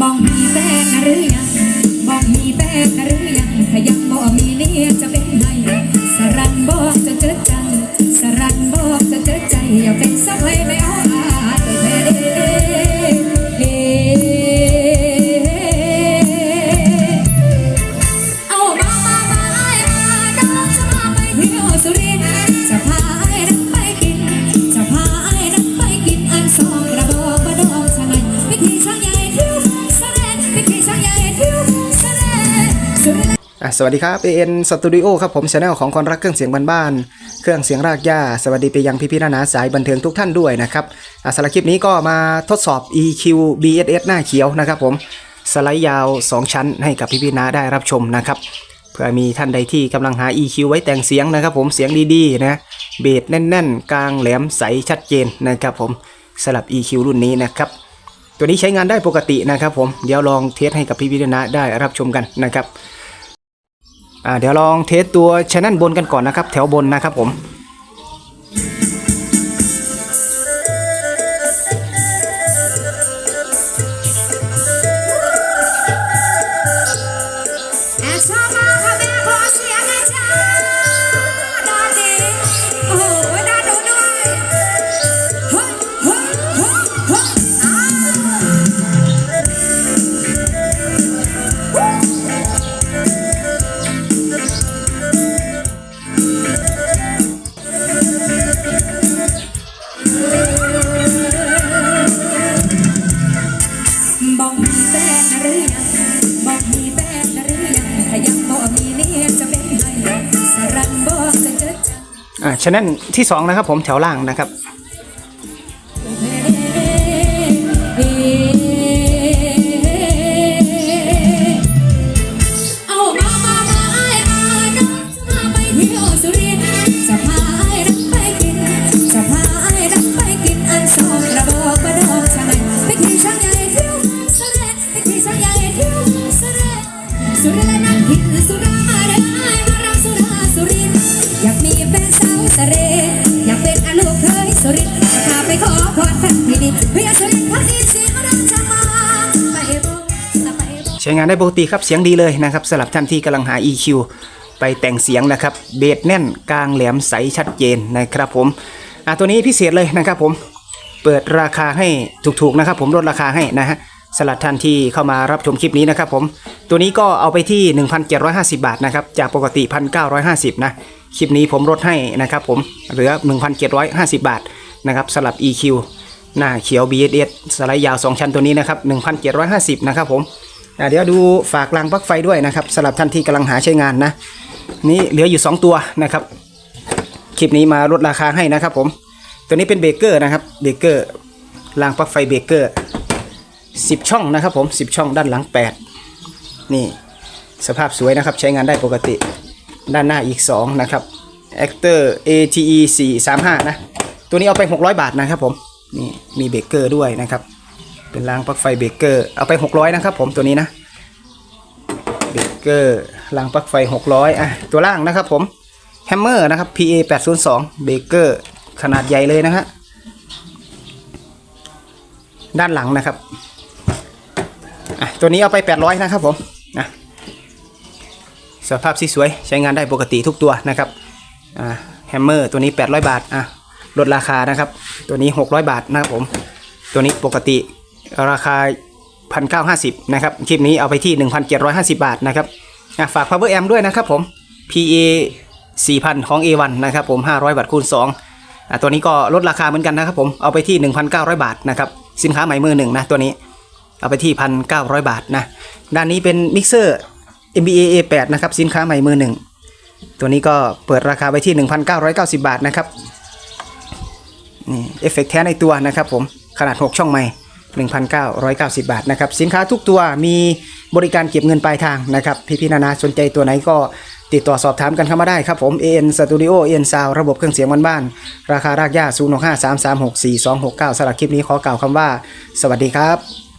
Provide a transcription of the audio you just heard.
บอกมีแฟนหรือยังบอกมีแฟนหรือยังถ้ายังบอกมีเนี่ยจะเป็นไงสรันบอกจะเจอจังสรันบอกจะเจอใจอย่าเป็นสักเลยไม่เอา สวัสดีครับ AN Studio ครับผมช anel ของคนรักเครื่องเสียงบ้านๆ เครื่องเสียงรากหญ้า สวัสดีไปยังพี่ๆนานาสายบันเทิงทุกท่านด้วยนะครับสำหรับคลิปนี้ก็มาทดสอบ EQ BSS หน้าเขียวนะครับผม สไลด์ยาว 2 ชั้นให้กับพี่ๆนาได้รับชมนะครับเผื่อมีท่านใดที่กำลังหา EQ ไว้แต่งเสียงนะครับผม เสียงดีๆ นะ เบสแน่นๆ กลางแหลมใสชัดเจนนะครับผมสำหรับ EQ รุ่นนี้นะครับ ตัวนี้ใช้งานได้ปกตินะครับผม เดี๋ยวลองเทสให้กับพี่ๆนาได้รับชมกันนะครับ เดี๋ยวลองเทสตัวช anel บนกันก่อนนะครับ แถวบนนะครับผม อ่าช anel ที่2นะครับผมแถวล่างนะครับอามามา ช้งานได้ปกติครับเสียงดีเลยนะครับสำหรับท่านที่กำลังหา EQ ไปแต่งเสียงนะครับเบสแน่นกลางแหลมใสชัดเจนนะครับผมอ่าตัวนี้พิเศษเลยนะครับผมเปิดราคาให้ถูกๆนะครับ ผมลดราคาให้นะฮะสำหรับท่านที่เข้ามารับชมคลิปนี้นะครับผมตัวนี้ก็เอาไปที่ 1,750 บาทนะครับจากปกติ 1,950นะคลิปนี้ผมลดให้นะครับผมเหลือ 1,750 บาทนะครับสำหรับ EQ หน้าเขียว BSS สไลด์ยาว 2 ชั้นตัวนี้นะครับ 1,750 นะครับผม เดี๋ยวดูฝากรางปลั๊กไฟด้วยนะครับสำหรับท่านที่กำลังหาใช้งานนะ นี่เหลืออยู่ 2 ตัวนะครับ คลิปนี้มาลดราคาให้นะครับผม ตัวนี้เป็นเบเกอร์นะครับเบเกอร์รางปลั๊กไฟเบเกอร์10 ช่องนะครับผม 10 ช่องด้านหลัง 8 นี่สภาพสวยนะครับใช้งานได้ปกติ ด้านหน้าอีก 2 นะครับ Actor ATE 435 นะ ตัวนี้เอาไป 600 บาทนะครับผม นี่มีเบเกอร์ด้วยนะครับ เป็นรางปลั๊กไฟเบรกเกอร์เอาไป 600 นะครับผมตัวนี้นะเบรกเกอร์รางปลั๊กไฟ 600อะตัวล่างนะครับผมแฮมเมอร์นะครับ PA 802เบรกเกอร์ขนาดใหญ่เลยนะฮะด้านหลังนะครับอะตัวนี้เอาไป 800 นะครับผมนะสภาพสีสวยใช้งานได้ปกติทุกตัวนะครับอ่าแฮมเมอร์ตัวนี้ 800 บาทอะลดราคานะครับ ตัวนี้ 600 บาทนะครับผม ตัวนี้ปกติ ราคา 1,950 นะครับ คลิปนี้เอาไปที่ 1,750 บาทนะครับฝาก Power Amp ด้วยนะครับผม PA 4,000 ของ A1 นะครับผม 500 บาทคูณ2ตัวนี้ก็ลดราคาเหมือนกันนะครับผม เอาไปที่ 1,900 บาทนะครับ สินค้าใหม่มือหนึ่งนะตัวนี้ เอาไปที่ 1,900 บาทนะ ด้านนี้เป็นมิกเซอร์ MBA A8 นะครับ สินค้าใหม่มือหนึ่ง ตัวนี้ก็เปิดราคาไปที่ 1,990 บาทนะครับ นี่เอฟเฟกต์แท้ในตัวนะครับผม ขนาด 6 ช่องไม้ 1,990 บาทนะครับสินค้าทุกตัวมีบริการเก็บเงินปลายทางนะครับพี่ๆนานาสนใจตัวไหนก็ติดต่อสอบถามกันเข้ามาได้ครับผม AN Studio AN Sound ระบบเครื่องเสียงบ้านๆราคารากย่า0 6 5 3 3 6 4 2 6 9สำหรับคลิปนี้ขอกล่าวคำว่า สวัสดีครับ